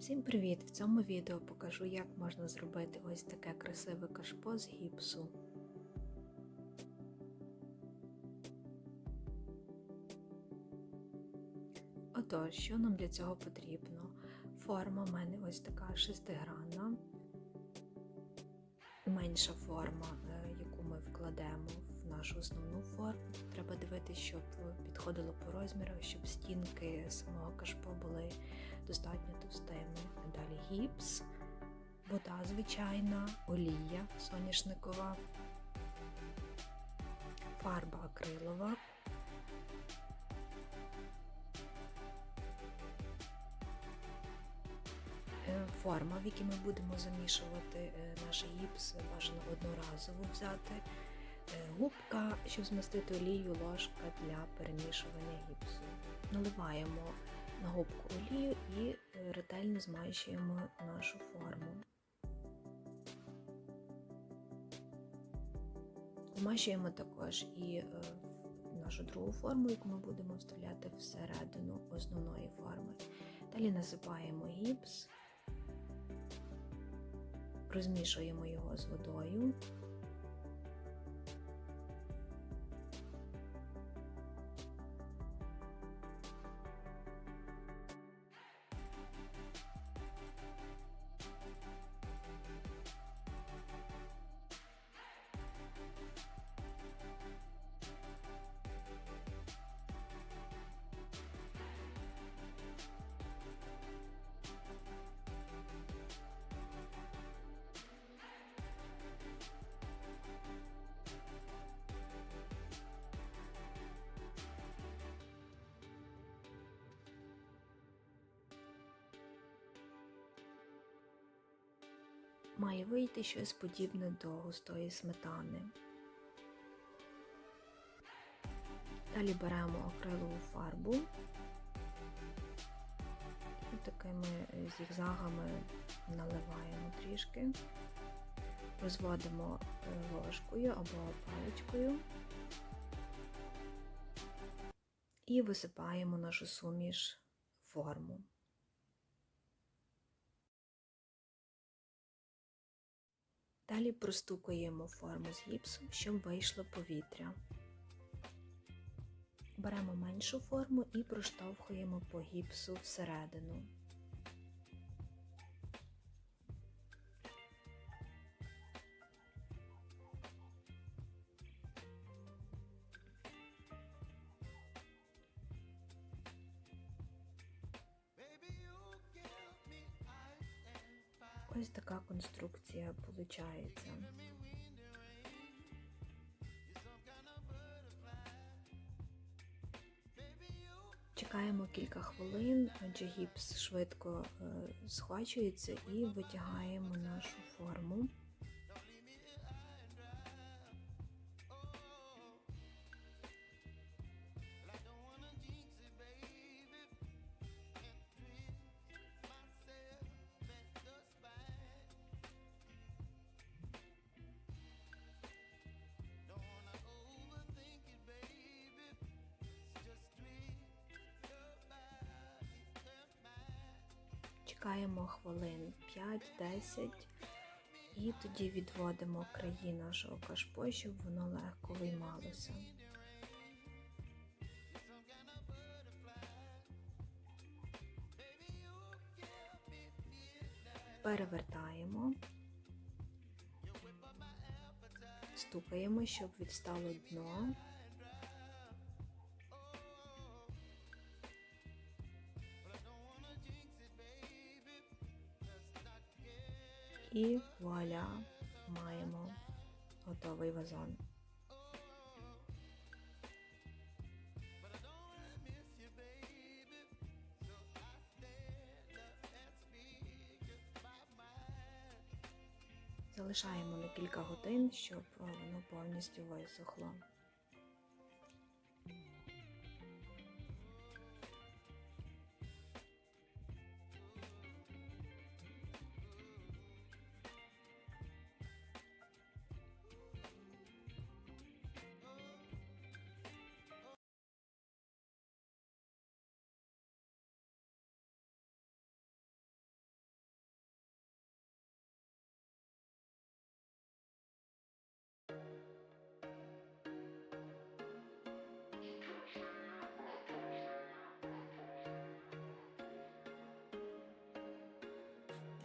Всім привіт! В цьому відео покажу, як можна зробити ось таке красиве кашпо з гіпсу. Отож, що нам для цього потрібно? Форма в мене ось така шестигранна, менша форма, е, яку ми вкладемо нашу основну форму. Треба дивитися, щоб підходило по розмірах, щоб стінки самого кашпо були достатньо товстими. Далі гіпс, вода звичайна, олія соняшникова, фарба акрилова. Е, Форма, в якій ми будемо замішувати е, наш гіпс, бажано одноразово взяти. Е, Губка, щоб змастити олію, ложка для перемішування гіпсу. Наливаємо на губку олію і ретельно змащуємо нашу форму. Змащуємо також і нашу другу форму, яку ми будемо вставляти всередину основної форми. Далі насипаємо гіпс, розмішуємо його з водою. Має вийти щось подібне до густої сметани. Далі беремо акрилову фарбу і такими зігзагами наливаємо трішки, розводимо ложкою або паличкою і висипаємо нашу суміш форму. Далі простукуємо форму з гіпсом, щоб вийшло повітря. Беремо меншу форму і проштовхуємо по гіпсу всередину. Ось така конструкція виходить. Чекаємо кілька хвилин, адже гіпс швидко схвачується і витягаємо нашу Чекаємо хвилин 5-10 і тоді відводимо краї нашого кашпо, щоб воно легко виймалося. Перевертаємо, стукаємо, щоб відстало дно. І вуаля, маємо готовий вазон. Залишаємо на кілька годин, щоб воно повністю висохло.